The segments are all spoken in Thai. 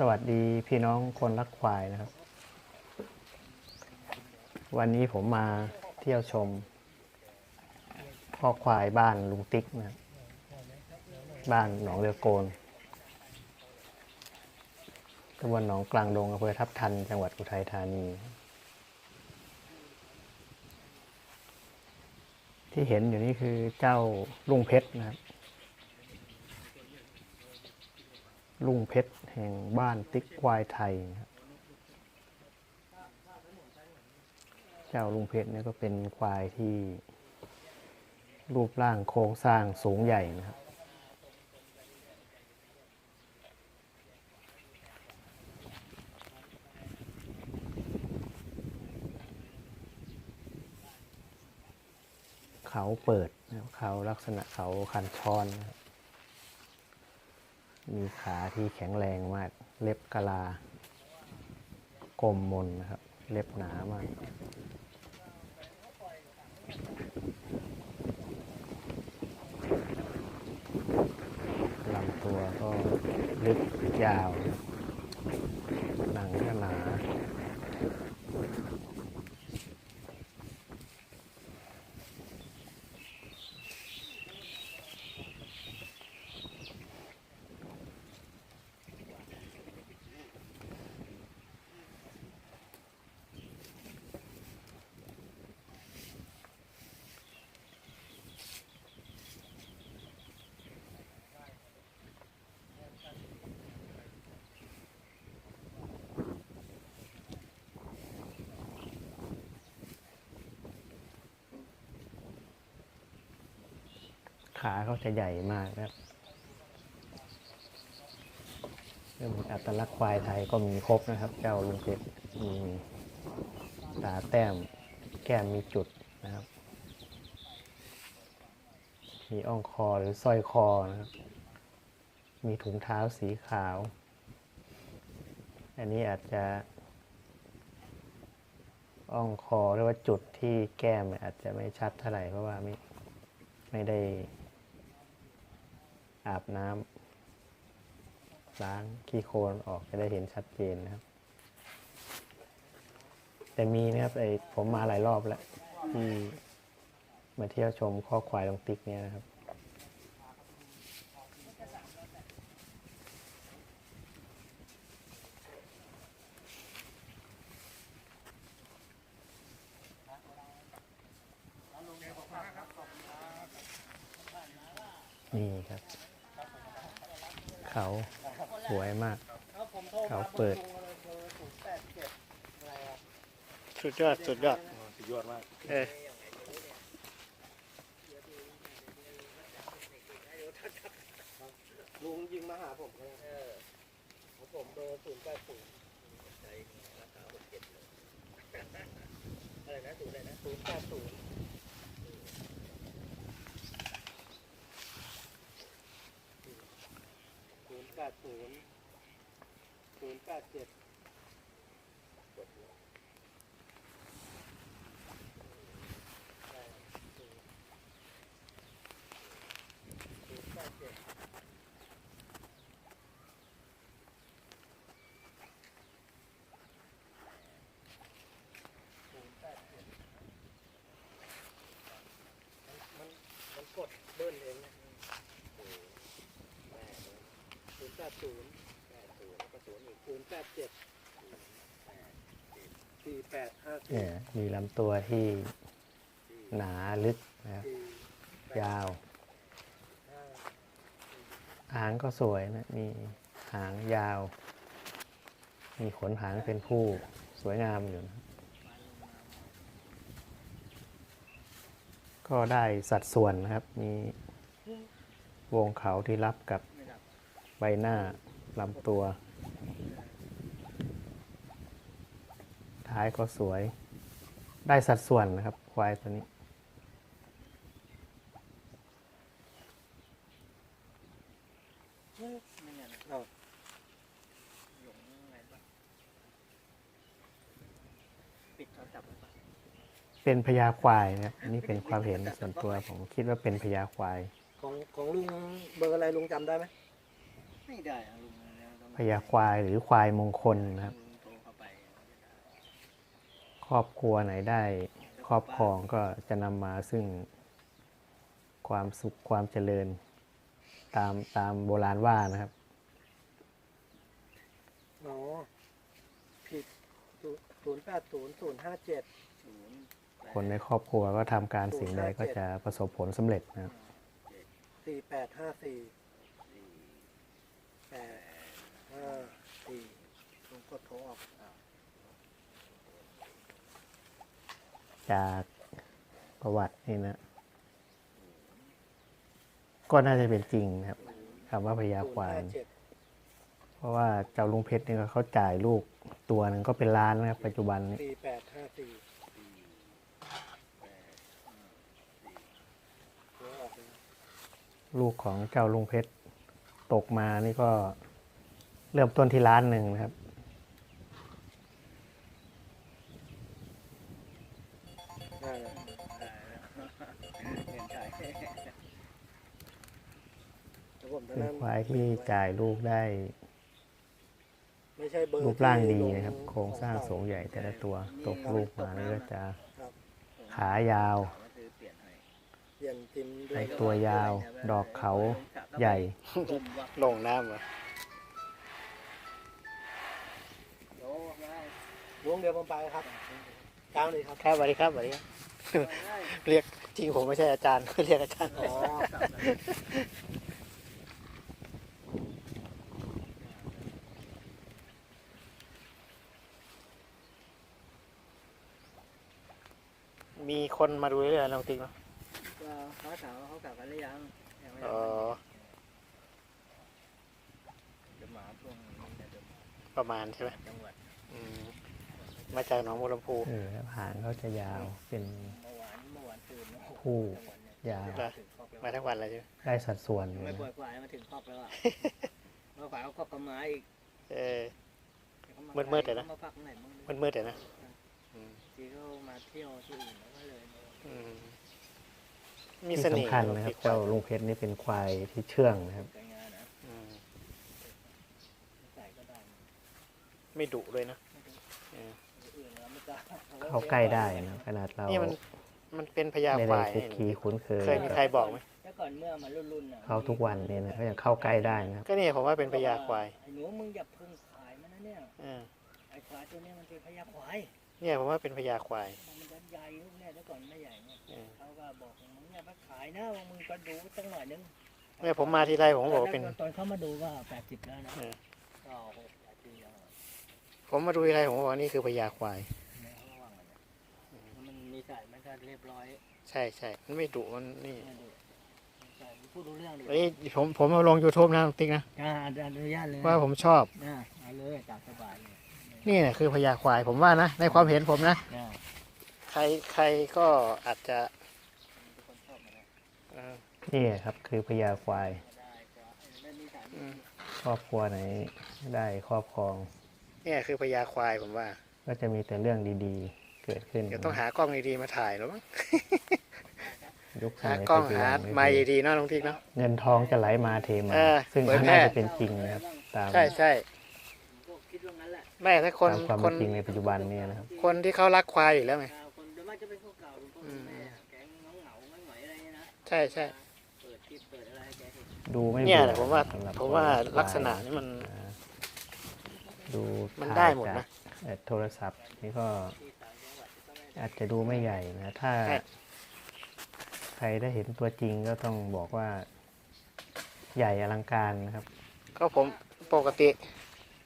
สวัสดีพี่น้องคนรักควายนะครับ วันนี้ผมมาเที่ยวชมพ่อควายบ้านลุงติ๊กนะครับบ้านหนองเรือโกนตำบลหนองกลางดงอำเภอทับทัน จังหวัดอุทัยธานี ที่เห็นอยู่นี่คือเจ้าลุงเพชรนะครับ ลุงเพชรแห่งบ้านติ๊กควายไทยนะครับเจ้าลุงเพชรเนี่ยก็เป็นควายที่รูปร่างโครงสร้างสูงใหญ่นะครับเขาเปิดนะครับเขาลักษณะเขาคันช้อนนะครับ มีขาที่แข็งแรงมาก เล็บกะลากลมมนนะครับ เล็บหนามากลำตัวก็ลึกยาวนะครับหนังก็หนา ขาเขาจะใหญ่มากนะครับเรื่องอัตลักษณ์ควายไทยก็มีครบนะครับ เจ้าลุงเพชรมีตาแต้ม แก้มมีจุดนะครับ มีอ่องคอหรือสร้อยคอนะครับ มีถุงเท้าสีขาว อันนี้อาจจะอ่องคอหรือว่าจุดที่แก้มอาจจะไม่ชัดเท่าไหร่เพราะว่าไม่ไม่ได้ อาบน้ำล้างขี้โคลนออกจะได้เห็นชัดเจนนะครับ แต่มีนะครับไอผมมาหลายรอบแล้วที่มาเที่ยวชมข้อควายลงติ๊กเนี่ยนะครับนี่ครับ เขาสวยมาก เขาเปิด สุดยอด สุดยอด สุดยอดมากเออลุงยิงมาหาผมเลยของผมเบอร์ศูนย์แปดศูนย์อะไรนะศูนย์อะไรนะศูนย์แปดศูนย์ศูนย์ แปดศูนย์ศูนย์แปดเจ็ดศูนย์แปดเจ็ด มันมันกดเบิ้ลเองนะศูนย์แปดศูนย์แปดศูนย์แล้วก็ศูนย์อีกศูนย์แปดเจ็ดสี่แปดห้าสี่ เนี่ยมีลำตัวที่หนาลึกนะครับสี่ยาวห้าหางก็สวยนะ มีหางยาว มีขนหางเป็นผู้สวยงามอยู่นะก็ได้สัดส่วนนะครับ มีวงเขาที่รับกับใบหน้าลำตัว ท้ายก็สวย ได้สัดส่วนนะครับ ควายตัวนี้ไม่งั้นเราหยงอะไรปะปิดโทรศัพท์ไว้ปะเป็นพญาควายนะครับอันนี้เป็นความเห็นส่วนตัวผมคิดว่าเป็นพญาควาย ของของลุงเบอร์อะไรลุงจำได้ไหมไม่ได้อะลุงแล้วต้องพญาควายหรือควายมงคลนะครับโทรเข้าไป ครอบครัวไหนได้ครอบครองก็จะนำมาซึ่งความสุขความเจริญตามตามโบราณว่านะครับอ๋อผิดศูนย์แปดศูนย์ศูนย์ห้าเจ็ดศูนย์แปดคนในครอบครัวก็ทำการสิ่งใดก็จะประสบผลสำเร็จนะครับสี่แปดห้าสี่สี่แปดห้าสี่ผมกดโทรออก จากประวัตินี่นะก็น่าจะเป็นจริงนะครับคำว่าพญาควาย์ยห้าเพราะว่าเจ้าลุงเพชรเนี่ก็เขาจ่ายลูกตัวหนึ่งก็เป็นล้านนะครับปัจจุบันนี้สี่แปดห้าสี่สี่แปดห้าสี่โทรออกเลยลูกของเจ้าลุงเพชรตกมานี่ก็เริ่มต้นที่ล้านหนึ่งนะครับ เป็นนั่งควายที่จ่ายลูกได้ไม่ใช่เบอร์รูปร่างดีที่ลนะครับ โครงสร้างสูงใหญ่แต่ละตัวตกลูกมานี่ก็จะครับขายาวก็คือเปลี่ยนให้เปลี่ยนซิมด้วไอ้ยตัวยาว ดอกเขาใหญ่ลมว่ะลงน้ำเหรอโอ้ได้ลุงเดี๋ยวผมไปครับกลางเลยครับ ครับสวัสดีครับสวัสดีครับได้เรียกจริงผมไม่ใช่อาจารย์ เรียกอาจารย์ มีคนมาดูเรื่อยๆน้องติ๊กเนาะก็เขาถามว่าเขากลับกันหรือยังยังไม่อ๋อเดี๋ยวมาช่วงนี้นะเดี๋ยวมาประมาณใช่ไหมจังหวัดอืมมาจากหนองบัวลำพู เออหางเขาจะยาวเป็นเมื่อวานเมื่อวานตื่นนะคู่จังหวัดเนี่ยยาว ถึงครอบแล้วมาทั้งวันเลยใช่ไหมได้สัดส่วนอยู่ไม่นะปล่อยควายมาถึงครอบแล้วอะ เมื่อควายเขาครอบกับไม้อีกเออขาามืดๆเลยนะขามาพักไหนบ้างมันมืดๆเลยนะอืม ทีเขามาเที่ยวที่อื่นแล้วก็เลยอืมมีเสน่ห์สำคัญนะครับเจ้าลุงเพชรนี่เป็นควายที่เชื่องนะครับไปงานนะอืมใส่ก็ได้ไม่ดุเลยนะอื่นเราไม่กล้าเข้าใกล้ได้นะขนาดเรานี่มันมันเป็นพญาไม่คได้วายคุกคีคุ้นเคยเคยมีใครบอกไหมแต่ก่อนเมื่อมันรุ่นๆน่ะเขาทุกวันเนี่ยนะเขายังเข้าใกล้ได้นะครับ ก็นี่ผมว่าเป็นพญาควายไอ้หนูมึงอย่าเพิ่งขายมันนะเนี่ย เออไอ้ควายตัวเนี้ยมันเป็นพญาควาย เนี่ยผมว่าเป็นพญาควายมันจะใหญ่ลูกเนี่ยแต่ก่อนไม่ใหญ่เนี่ยเออเขาก็บอกมึงอย่าไปขายนะมึงก็ดูตั้งหน่อยนึงเนี่ยผมมาทีไรผมก็บอกว่าเป็นตอนเขามาดูก็แปดสิบแล้วนะเออก็หกแปดปีแล้วผมมาดูทีไรผมก็บอกว่านี่คือพญาควายเนี่ยเขาระวังเลยนะมันมีสายมันก็เรียบร้อย ใช่ใช่มันไม่ดุมันนี่ไม่ดูใช่พูดรู้เรื่องดิวันนี้ผมผมเอาลง YouTube นะน้องติ๊กนะอ่าอนุญาตเลยว่าผมชอบอ่าเอาเลยตามสบายเลย นี่แหละคือพญาควายผมว่านะในความเห็นผมนะ อ่าใครใครก็อาจจะทุกคนชอบมาเลยเออนี่ครับคือพญาควายได้ก็เล่นนิสัยอืมครอบครัวไหนได้ครอบครอง เนี่ยคือพญาควายผมว่าก็จะมีแต่เรื่องดีๆ เกิดขึ้นเดี๋ยวต้องหากล้องดีๆมาถ่ายแล้วมั้งยุคสหามัยกล้องปัจจุหาบันไม้นี่คือดีๆเนาะน้องติ๊กเนาะ เงินทองจะไหลมาเทมา เออซึ่งเผยมันแพร่ น่าจะเป็นจริงนะครับตามใช่ใช่พวก คิดว่างั้นแหละแม่ถ้าคนตามความคเป็นนจริงในปัจจุบันเนี่ยนะครับ คนที่เขารักควายอยู่แล้วไง คนโดยมากจะเป็นพวกเก่าหรือพวกแม่แก๊งเหงาเหงาๆไม่ไหวอะไรเงี้ยนะ ใช่ใช่เปิดคลิปเปิดอะไรให้แกเห็นดูไม่เนี่ยบื่อแหละผมว่าสำหรับผมว่าคนลักษณะนี้มัน อ่าดูมันถ่ายได้หมดจากนะเอ่อโทรศัพท์นี่ก็ ที่ต่างจังหวัดก็ไม่ได้อาจจะดูไม่ใหญ่นะ ถ้า ใช่ ใครได้เห็นตัวจริงก็ต้องบอกว่า ใหญ่อลังการนะครับ ก็ผมปกติ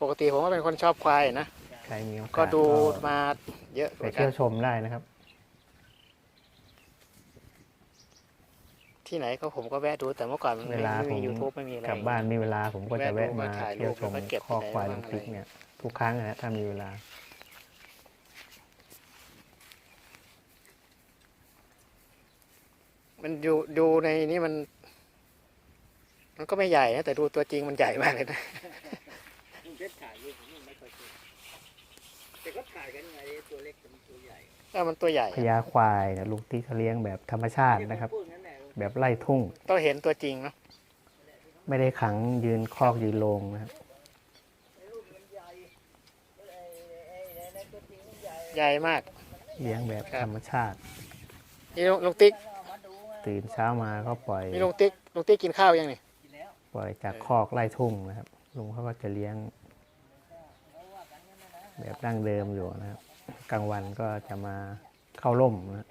ปกติผมก็เป็นคนชอบควายนะใครมีโอกาสก็ดูมาเยอะเหไปมือนกัเที่ยนวชมได้นะครับ ที่ไหนก็ผมก็แวะดูแต่เมื่อก่อนมันเวไม่ลาไม่ผมีมยูทูบไม่มีอะไร กลับบ้านมีเวลาผมก็จะแวะแวะดูมามาถ่ายเที่ยวชมรูปแล้วก็เก็บข้อควายไปไหนน้ำพริกบ้างอะไรเนี่ยทุกครั้งนะถ้ามีเวลา มันดูดูในนี้มัน มันก็ไม่ใหญ่นะแต่ดูตัวจริงมันใหญ่มากเลยนะมึ แต่ก็ถ่ายกันไงตัวเล็กกับตัวใหญ่ถ้ามันตัวใหญ่พญาควายนะลูกที่เขาเลี้ยงแบบธรรมชาตินะครับแบบไล่ทุ่ง ต้องเห็นตัวจริงเนาะไม่ได้ขังยืนคอกยืนลงนะครับใหญ่มาก เลี้ยงแบบธรรมชาติ นี่ลูกติ๊กตื่นเช้ามาก็ปล่อยนี่ลูกติ๊กลูกติ๊กกินข้าวยังนี่ปล่อยจากคอกไล่ทุ่งนะครับลุงเขาก็จะเลี้ยง แบบดั้งเดิมอยู่นะครับกลางวันก็จะมาเข้าร่มนะ